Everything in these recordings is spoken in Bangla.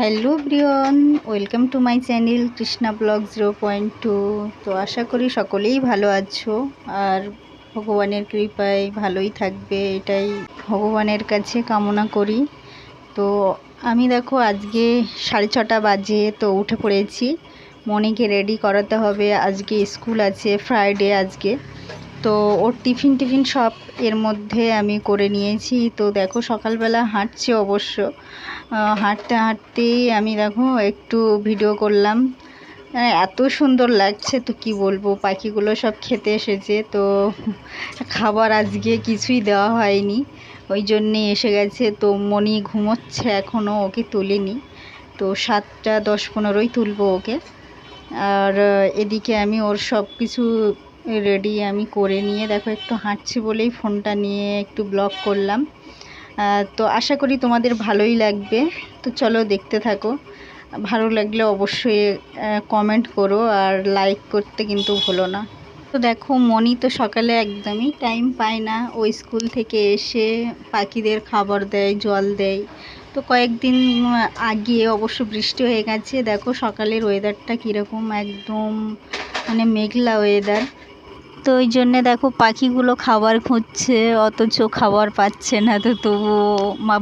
Hello Brian, welcome to my channel Krishna blog zero point two. তো আশা করি সকলেই ভালো আছো আর ভগবানের কৃপায় ভালোই থাকবে, এটাই ভগবানের কাছে কামনা করি। তো আমি দেখো আজকে সাড়ে ছটা বাজে, তো উঠে পড়েছি। মনিকে রেডি করাতে হবে, আজকে স্কুল আছে, ফ্রাইডে আজকে। তো ওর টিফিন টিফিন সব এর মধ্যে আমি করে নিয়েছি। তো দেখো সকালবেলা হাঁটছে অবশ্য। হাঁটতে হাঁটতেই আমি দেখো একটু ভিডিও করলাম। এত সুন্দর লাগছে তো কি বলব, পাখিগুলো সব খেতে এসেছে। তো খাবার আজকে কিছুই দেওয়া হয়নি। ওই জন্যে এসে গেছে। তো মনি ঘুমোচ্ছে এখনও ওকে তুলিনি। তো সাতটা দশ পনেরোই তুলবো ওকে। আর এদিকে আমি ওর সব কিছু রেডি, আমি করে নিয়ে দেখো একটু হাঁটছি বলেই ফোনটা নিয়ে একটু ব্লগ করলাম। তো আশা করি তোমাদের ভালোই লাগবে। তো চলো দেখতে থাকো। ভালো লাগলে অবশ্যই কমেন্ট করো আর লাইক করতে কিন্তু ভুলো না। তো দেখো মনি তো সকালে একদমই টাইম পায় না। ও স্কুল থেকে এসে পাখিদের খাবার দেয়, জল দেয়। তো কয়েকদিন আগে অবশ্য বৃষ্টি হয়ে গেছে। দেখো সকালের ওয়েদারটা কীরকম, একদম মানে মেঘলা ওয়েদার তো ওই জন্যে দেখো পাখিগুলো খাবার খুঁজছে, অথচ খাবার পাচ্ছে না তো তবুও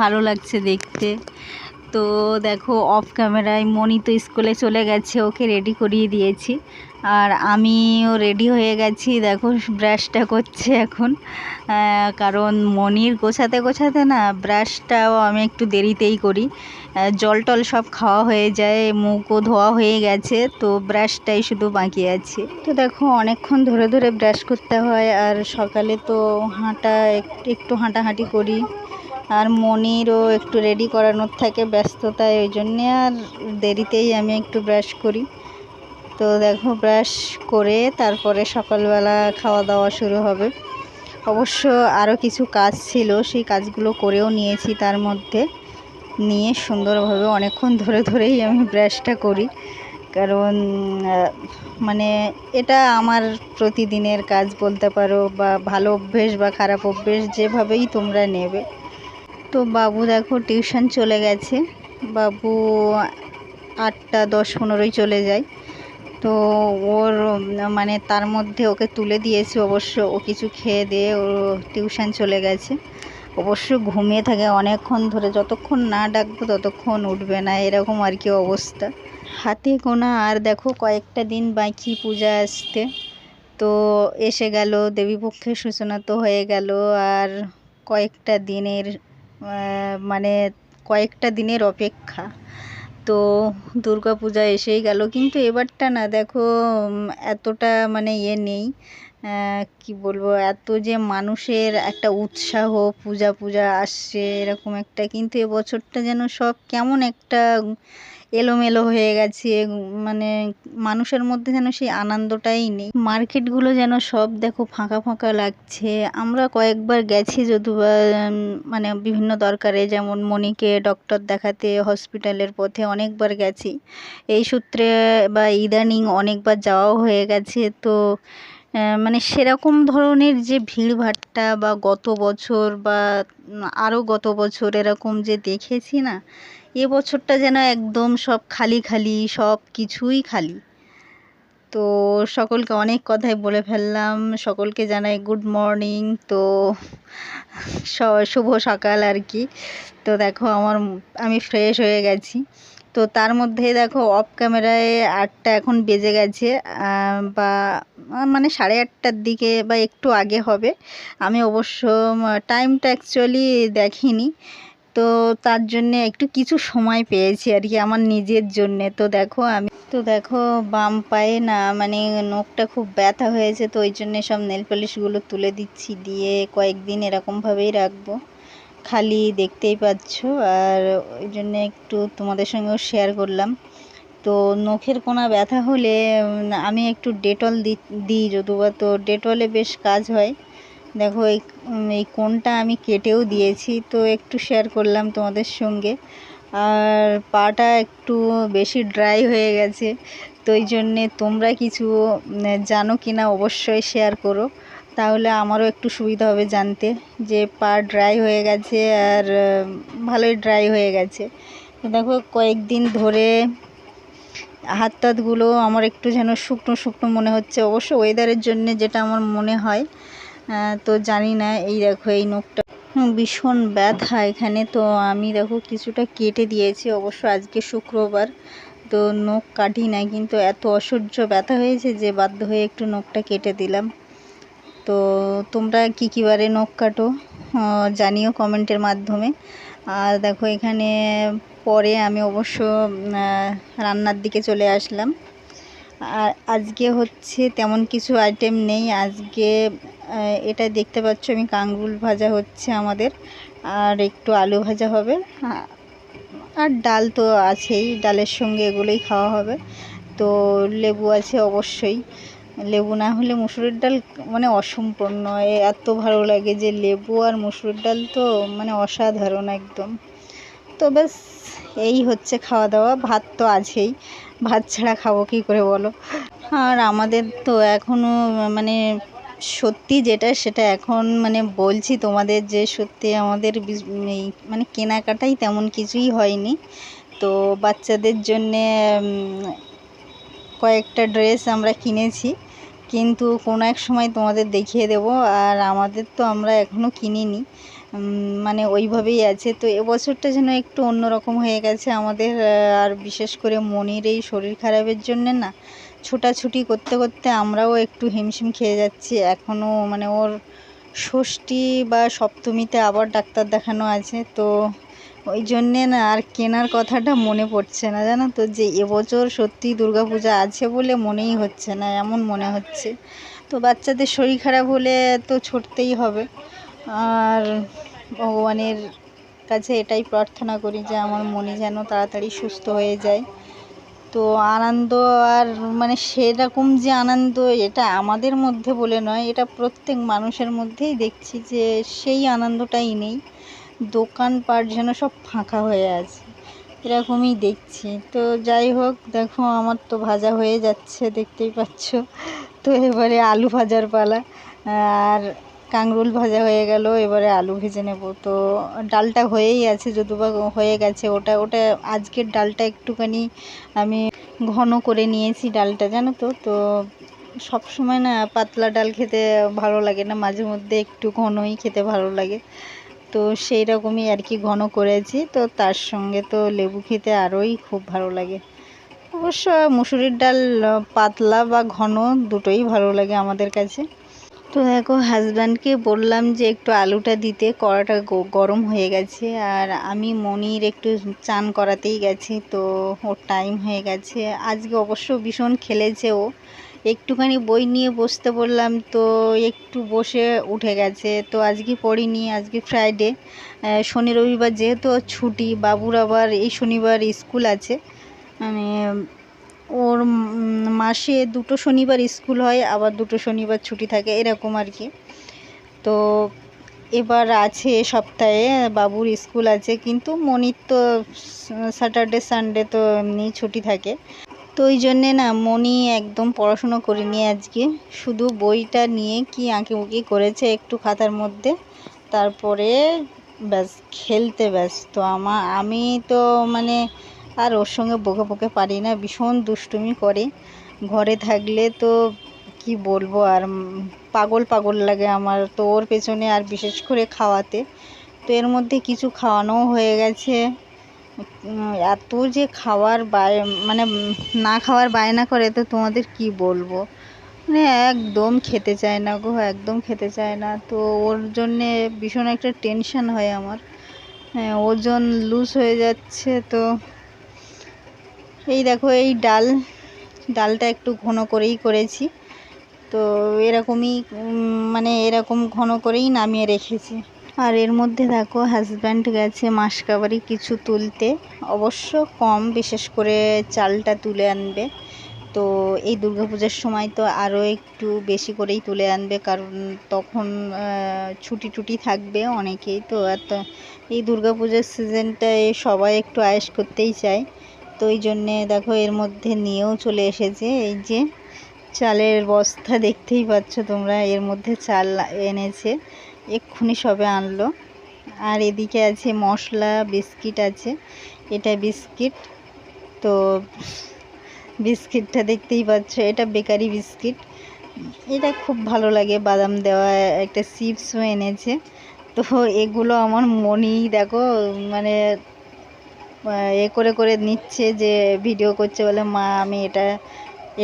ভালো লাগছে দেখতে। তো দেখো অফ ক্যামেরায় মনি তো স্কুলে চলে গেছে, ওকে রেডি করিয়ে দিয়েছি। আর আমিও রেডি হয়ে গেছি, দেখো ব্রাশটা করছে এখন। কারণ মনির গোছাতে গোছাতে না ব্রাশটাও আমি একটু দেরিতেই করি। জল টল সব খাওয়া হয়ে যায়, মুখও ধোয়া হয়ে গেছে, তো ব্রাশটাই শুধু বাকি আছে। তো দেখো, অনেকক্ষণ ধরে ধরে ব্রাশ করতে হয়, আর সকালে তো হাঁটা এক- একটু হাঁটাহাঁটি করি। আর মনিরও একটু রেডি করানোর থাকে ব্যস্ততায়, ওই জন্যে আর দেরিতেই আমি একটু ব্রাশ করি। তো দেখো ব্রাশ করে তারপরে সকালবেলা খাওয়া দাওয়া শুরু হবে। অবশ্য আরও কিছু কাজ ছিল, সেই কাজগুলো করেও নিয়েছি তার মধ্যে। নিয়ে সুন্দরভাবে অনেকক্ষণ ধরে ধরেই আমি ব্রাশটা করি। কারণ মানে এটা আমার প্রতিদিনের কাজ বলতে পারো, বা ভালো অভ্যেস বা খারাপ অভ্যেস যেভাবেই তোমরা নেবে। তো বাবু দেখো টিউশন চলে গেছে। বাবু আটটা দশ পনেরোই চলে যায়। তো ওর মানে তার মধ্যে ওকে তুলে দিয়েছি অবশ্য। ও কিছু খেয়ে দিয়ে ও টিউশন চলে গেছে। অবশ্য ঘুমিয়ে থাকে অনেকক্ষণ ধরে। যতক্ষণ না ডাকবো ততক্ষণ উঠবে না। এরকম আর কি অবস্থা। হাতে গোনা আর দেখো কয়েকটা দিন বাকি পূজা আসতে। তো এসে গেল, দেবীপক্ষের সূচনা তো হয়ে গেল। আর কয়েকটা দিনের মানে কয়েকটা দিনের অপেক্ষা। তো দুর্গা পূজা এসেই গেল। কিন্তু এবারটা না, দেখো এতটা মানে ইয়ে নেই। কি বলব, এত যে মানুষের একটা উৎসাহ, পূজা পূজা আসছে, এরকম একটা। কিন্তু এবছরটা যেন সব কেমন একটা এলোমেলো হয়ে গেছে মানে মানুষের মধ্যে যেন সেই আনন্দটাই নেই। মার্কেটগুলো যেন সব দেখো ফাঁকা ফাঁকা লাগছে। আমরা কয়েকবার গেছি যদিও বা, উম, মানে বিভিন্ন দরকারে যেমন মনিকে ডক্টর দেখাতে হসপিটালের পথে অনেকবার গেছি। এই সূত্রে বা ইদানিং অনেকবার যাওয়াও হয়ে গেছে। তো মানে সেরকম ধরনের যে ভিড়ভাট্টা বা গত বছর বা আরও গত বছর এরকম যে দেখেছি না, এ বছরটা যেন একদম সব খালি খালি, সব কিছুই খালি। তো সকলকে অনেক কথাই বলে ফেললাম, সকলকে জানাই গুড মর্নিং তো শুভ সকাল আর কি। তো দেখো আমার, আমি ফ্রেশ হয়ে গেছি। তো তার মধ্যে দেখো অফ ক্যামেরায় আটটা এখন বেজে গেছে বা মানে সাড়ে আটটার দিকে বা একটু আগে হবে। আমি অবশ্য টাইমটা অ্যাকচুয়ালি দেখিনি। তো তার জন্যে একটু কিছু সময় পেয়েছি আর কি, আমার নিজের জন্যে। তো দেখো, আমি, তো দেখো বাম পায়ে না মানে নখটা খুব ব্যথা হয়েছে, তো ওই জন্যে সব নেল পলিশগুলো তুলে দিচ্ছি, দিয়ে কয়েকদিন এরকমভাবেই রাখব। খালি দেখতেই পাচ্ছ, আর ওই জন্যে একটু তোমাদের সঙ্গেও শেয়ার করলাম। তো নখের কোনা ব্যথা হলে আমি একটু ডেটল দিই যদিও তো ডেটলে বেশ কাজ হয়। দেখো এই এই কোনটা আমি কেটেও দিয়েছি, তো একটু শেয়ার করলাম তোমাদের সঙ্গে। আর পাটা একটু বেশি ড্রাই হয়ে গেছে, তো ওই জন্যে তোমরা কিছু জানো কি না অবশ্যই শেয়ার করো। তাহলে আমারও একটু সুবিধা হবে জানতে। যে পা ড্রাই হয়ে গেছে আর ভালোই ড্রাই হয়ে গেছে। দেখো কয়েকদিন ধরে হাত টাতগুলো আমার একটু যেন শুকনো শুকনো মনে হচ্ছে। অবশ্য ওয়েদারের জন্য যেটা আমার মনে হয় তো জানি না। এই দেখো এই নখটা। ভীষণ ব্যথা এখানে। তো আমি দেখো কিছুটা কেটে দিয়েছি। অবশ্য আজকে শুক্রবার। তো নখ কাটি নাই কিন্তু এত অসহ্য ব্যথা হয়েছে যে বাধ্য হয়ে একটু নখটা কেটে দিলাম। তো তোমরা কী কী বারে নখ কাটো জানিও কমেন্টের মাধ্যমে। আর দেখো এখানে পরে আমি অবশ্য রান্নার দিকে চলে আসলাম। আর আজকে হচ্ছে তেমন কিছু আইটেম নেই। আজকে এটা দেখতে পাচ্ছ আমি কাঙ্গুল ভাজা হচ্ছে আমাদের। আর একটু আলু ভাজা হবে। আর ডাল তো আছেই, ডালের সঙ্গে এগুলোই খাওয়া হবে। তো লেবু আছে অবশ্যই। লেবু না হলে মুসুরির ডাল মানে অসম্পূর্ণ। এত ভালো লাগে যে লেবু আর মুসুরির ডাল তো মানে অসাধারণ একদম। তো ব্যাস, এই হচ্ছে খাওয়া দাওয়া ভাত তো আছেই। ভাত ছাড়া খাব কী করে বলো? আর আমাদের তো এখনও মানে সত্যি যেটা, সেটা এখন মানে বলছি তোমাদের যে সত্যি আমাদের এই মানে কেনাকাটাই তেমন কিছুই হয়নি। তো বাচ্চাদের জন্যে কয়েকটা ড্রেস আমরা কিনেছি। কিন্তু কোনো এক সময় তোমাদের দেখিয়ে দেব, আর আমাদের তো আমরা এখনও কিনিনি। মানে ওইভাবেই আছে। তো এবছরটা যেন একটু অন্যরকম হয়ে গেছে আমাদের আর বিশেষ করে মনির এই শরীর খারাপের জন্যে না, ছোটাছুটি করতে করতে আমরাও একটু হিমশিম খেয়ে যাচ্ছি। এখনও মানে ওর ষষ্ঠী বা সপ্তমীতে আবার ডাক্তার দেখানো আছে, তো ওই জন্যে না আর কেনার কথাটা মনে পড়ছে না, জানো তো? যে এবছর সত্যি দুর্গাপূজা আছে বলে মনেই হচ্ছে না, এমন মনে হচ্ছে। তো বাচ্চাদের শরীর খারাপ হলে তো ছুটতেই হবে। আর ভগবানের কাছে এটাই প্রার্থনা করি যে আমার মনে যেন তাড়াতাড়ি সুস্থ হয়ে যায়। তো আনন্দ আর মানে সেরকম যে আনন্দ এটা আমাদের মধ্যে বলে নয়, এটা প্রত্যেক মানুষের মধ্যেই দেখছি যে সেই আনন্দটাই নেই। দোকানপাট যেন সব ফাঁকা হয়ে আছে। এরকমই দেখছি। তো যাই হোক, দেখো আমার তো ভাজা হয়ে যাচ্ছে, দেখতেই পাচ্ছ। তো এবারে আলু ভাজার পালা। আর কাঁকরোল ভাজা হয়ে গেল, এবারে আলু ভেজে নেব। তো ডালটা হয়েই আছে যদুবা হয়ে গেছে। ওটা ওটা আজকের ডালটা একটুখানি আমি ঘন করে নিয়েছি ডালটা, জানো তো? তো সব সময় না পাতলা ডাল খেতে ভালো লাগে না, মাঝে মধ্যে একটু ঘনই খেতে ভালো লাগে। তো সেই রকমই আর কি ঘন করেছি। তো তার সঙ্গে তো লেবু খেতে আরোই খুব ভালো লাগে। অবশ্য মুসুরির ডাল পাতলা বা ঘন দুটোই ভালো লাগে আমাদের কাছে। তো দেখো হাজব্যান্ডকে বললাম যে একটু আলুটা দিতে, কড়াটা গরম হয়ে গেছে। আর আমি মনির একটু চান করাতেই গেছি, তো ওর টাইম হয়ে গেছে। আজকে অবশ্য ভীষণ খেলেছে ও। একটুখানি বই নিয়ে বসতে বললাম, তো একটু বসে উঠে গেছে। তো আজকে পড়িনি, আজকে ফ্রাইডে শনি রবিবার যেহেতু ছুটি, বাবুর আবার এই শনিবার স্কুল আছে। মানে ওর মাসে দুটো শনিবার স্কুল হয়, আবার দুটো শনিবার ছুটি থাকে, এরকম আর কি। তো এবার আছে সপ্তাহে, বাবুর স্কুল আছে, কিন্তু মনির তো স্যাটারডে সানডে তো এমনি ছুটি থাকে। তো ওই জন্যে না মনি একদম পড়াশুনো করিনি আজকে। শুধু বইটা নিয়ে কি আঁকিবুকি করেছে একটু খাতার মধ্যে। তারপরে ব্যাস খেলতে ব্যস্ত। আমা, আমি তো মানে আর ওর সঙ্গে বকে বকে পারি না, ভীষণ দুষ্টুমি করে। ঘরে থাকলে তো কি বলব আর পাগল পাগল লাগে আমার তো ওর পেছনে আর বিশেষ করে খাওয়াতে। তো এর মধ্যে কিছু খাওয়ানোও হয়ে গেছে। এত যে খাওয়ার বায় মানে না খাওয়ার বায়না করে তো তোমাদের কি বলব? মানে একদম খেতে চায় না গো, একদম খেতে চায় না। তো ওর জন্যে ভীষণ একটা টেনশন হয় আমার। হ্যাঁ ওজন লুজ হয়ে যাচ্ছে, তো এই দেখো, এই ডাল, ডালটা একটু ঘন করেই করেছি। তো এরকমই মানে এরকম ঘন করেই নামিয়ে রেখেছি। আর এর মধ্যে দেখো হাজব্যান্ড গেছে মাসকাবারি কিছু তুলতে। অবশ্য কম, বিশেষ করে চালটা তুলে আনবে। তো এই দুর্গাপূজার সময় তো আরও একটু বেশি করেই তুলে আনবে, কারণ তখন ছুটি টুটি থাকবে অনেকেই। তো আর এই দুর্গাপূজার সিজনটায় সবাই একটু আয়েস করতেই চায়। তো ওই জন্যে দেখো এর মধ্যে নিয়েও চলে এসেছে। এই যে চালের বস্তা দেখতেই পাচ্ছ তোমরা, এর মধ্যে চাল এনেছে। এক্ষুনি সবে আনলো। আর এদিকে আছে মশলা, বিস্কিট আছে। এটা বিস্কিট। তো বিস্কিটটা দেখতেই পাচ্ছ, এটা বেকারি বিস্কিট। এটা খুব ভালো লাগে, বাদাম দেওয়া একটা চিপসও এনেছে। তো এগুলো আমার মনেই দেখো মানে এ করে করে নিচ্ছে যে ভিডিও করছে বলে, মা, আমি এটা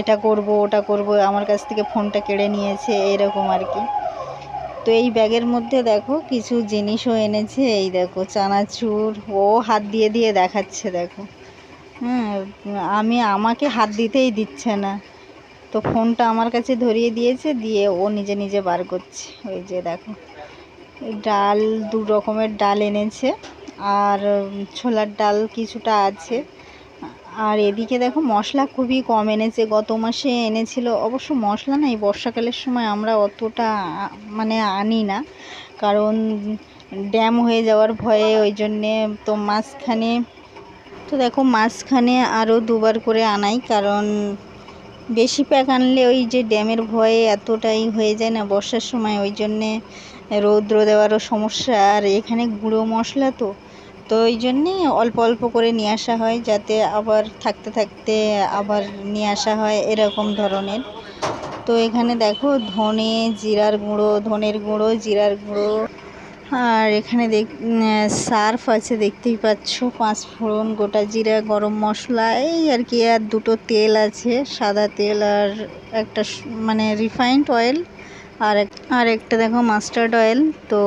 এটা করব, ওটা করব, আমার কাছ থেকে ফোনটা কেড়ে নিয়েছে, এরকম আর কি। তো এই ব্যাগের মধ্যে দেখো কিছু জিনিসও এনেছে। এই দেখো চানাচুর, ও হাত দিয়ে দিয়ে দেখাচ্ছে দেখো। হ্যাঁ আমি, আমাকে হাত দিতেই দিচ্ছে না। তো ফোনটা আমার কাছে ধরিয়ে দিয়েছে, দিয়ে ও নিজে নিজে বার করছে। ওই যে দেখো ডাল, দু রকমের ডাল এনেছে। আর ছোলার ডাল কিছুটা আছে। আর এদিকে দেখো মশলা খুবই কম এনেছে, গত মাসে এনেছিল, অবশ্য মশলা নাই, বর্ষাকালের সময় আমরা অতটা মানে আনি না। কারণ ড্যাম হয়ে যাওয়ার ভয়ে, ওই জন্যে তো মাঝখানে, তো দেখো মাঝখানে আরও দুবার করে আনাই, কারণ বেশি প্যাক আনলে ওই যে ড্যামের ভয়ে এতটাই হয়ে যায় না বর্ষার সময়, ওই জন্যে রৌদ্র দেওয়ারও সমস্যা। আর এখানে গুঁড়ো মশলা তো তো ওই জন্যে অল্প অল্প করে নিয়ে আসা হয় যাতে আবার থাকতে থাকতে আবার নিয়ে আসা হয় এরকম ধরনের। তো এখানে দেখো ধনে, জিরার গুঁড়ো, ধনের গুঁড়ো, জিরার গুঁড়ো। আর এখানে দেখ সার্ফ আছে দেখতেই পাচ্ছ, পাঁচ ফোড়ন, গোটা জিরা, গরম মশলা, এই আর কি। আর দুটো তেল আছে, সাদা তেল আর একটা মানে রিফাইন্ড অয়েল আর আর একটা দেখো মাস্টার্ড অয়েল তো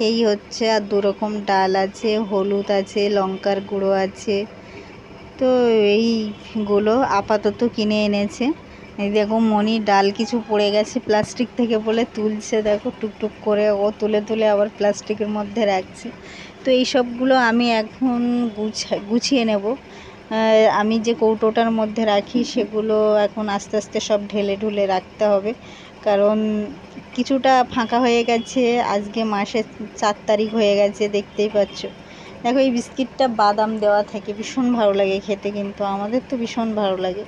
এই হচ্ছে আর দু রকম ডাল আছে, হলুদ আছে, লঙ্কার গুঁড়ো আছে। তো এইগুলো আপাতত কিনে এনেছে। এই দেখো মনি ডাল কিছু পড়ে গেছে প্লাস্টিক থেকে বলে তুলছে, দেখো টুকটুক করে ও তুলে তুলে আবার প্লাস্টিকের মধ্যে রাখছে। তো এই সবগুলো আমি এখন গুছা, গুছিয়ে নেব। আমি যে কৌটোটার মধ্যে রাখি সেগুলো এখন আস্তে আস্তে সব ঢেলে ঢুলে রাখতে হবে। কারণ কিছুটা ফাঁকা হয়ে গেছে। আজকে মাসের চার তারিখ হয়ে গেছে, দেখতেই পাচ্ছ। দেখো, এই বিস্কিটটা বাদাম দেওয়া থাকে, ভীষণ ভালো লাগে খেতে কিন্তু, আমাদের তো ভীষণ ভালো লাগে।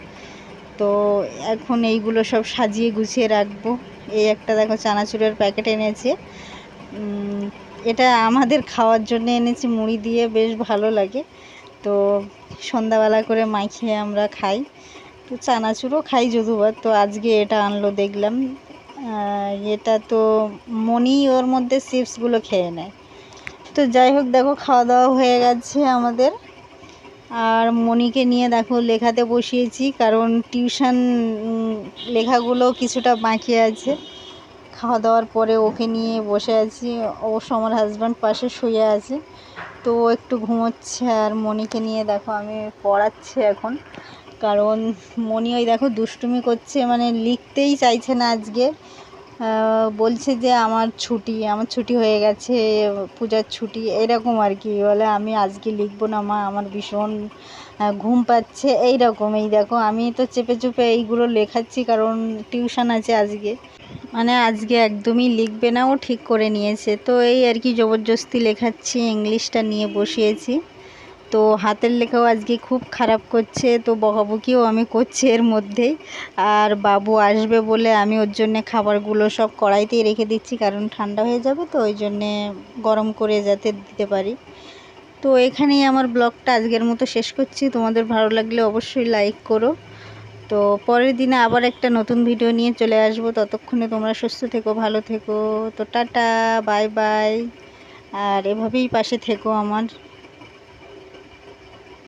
তো এখন এইগুলো সব সাজিয়ে গুছিয়ে রাখব। এই একটা দেখো, চানাচুরের প্যাকেট এনেছে। এটা আমাদের খাওয়ার জন্য এনেছি, মুড়ি দিয়ে বেশ ভালো লাগে। তো সন্ধ্যাবেলা করে মাখিয়ে আমরা খাই। তো চানাচুরও খাই যদুবার, তো আজকে এটা আনলো, দেখলাম। এটা তো মনি ওর মধ্যে চিপসগুলো খেয়ে নেয়। তো যাই হোক, দেখো খাওয়া দাওয়া হয়ে গেছে আমাদের। আর মনিকে নিয়ে দেখো, লেখাতে বসিয়েছি, কারণ টিউশন লেখাগুলো কিছুটা বাকি আছে। খাওয়া দাওয়ার পরে ওকে নিয়ে বসে আছি। অবশ্য আমার হাজব্যান্ড পাশে শুয়ে আছে। তো একটু ঘুমোচ্ছে, আর মনিকে নিয়ে দেখো, আমি পড়াচ্ছি এখন। কারণ মনি ওই দেখো দুষ্টুমি করছে মানে লিখতেই চাইছে না আজকে। বলছে যে আমার ছুটি আমার ছুটি হয়ে গেছে, পূজার ছুটি, এরকম আর কি। বলে, আমি আজকে লিখব না মা, আমার ভীষণ ঘুম পাচ্ছে। এই রকম এই দেখো, আমি তো চেপে চুপে এইগুলো লেখাচ্ছি, কারণ টিউশন আছে আজকে। মানে আজকে একদমই লিখবে না, ও ঠিক করে নিয়েছে। তো এই আর কি জবরদস্তি লেখাচ্ছি, ইংলিশটা নিয়ে বসিয়েছি। তো হাতের লেখাও আজকে খুব খারাপ করছে, তো বকাবকিও আমি করছি এর মধ্যেই। আর বাবু আসবে বলে আমি ওর জন্যে খাবারগুলো সব কড়াইতেই রেখে দিচ্ছি, কারণ ঠান্ডা হয়ে যাবে তো, ওই জন্যে গরম করে যাতে দিতে পারি। তো এখানেই আমার ব্লগটা আজকের মতো শেষ করছি। তোমাদের ভালো লাগলে অবশ্যই লাইক করো। তো পরের দিনে আবার একটা নতুন ভিডিও নিয়ে চলে আসব। ততক্ষণে তোমরা সুস্থ থেকো, ভালো থেকো। তো টাটা, বাই বাই। আর এভাবেই পাশে থেকো আমার।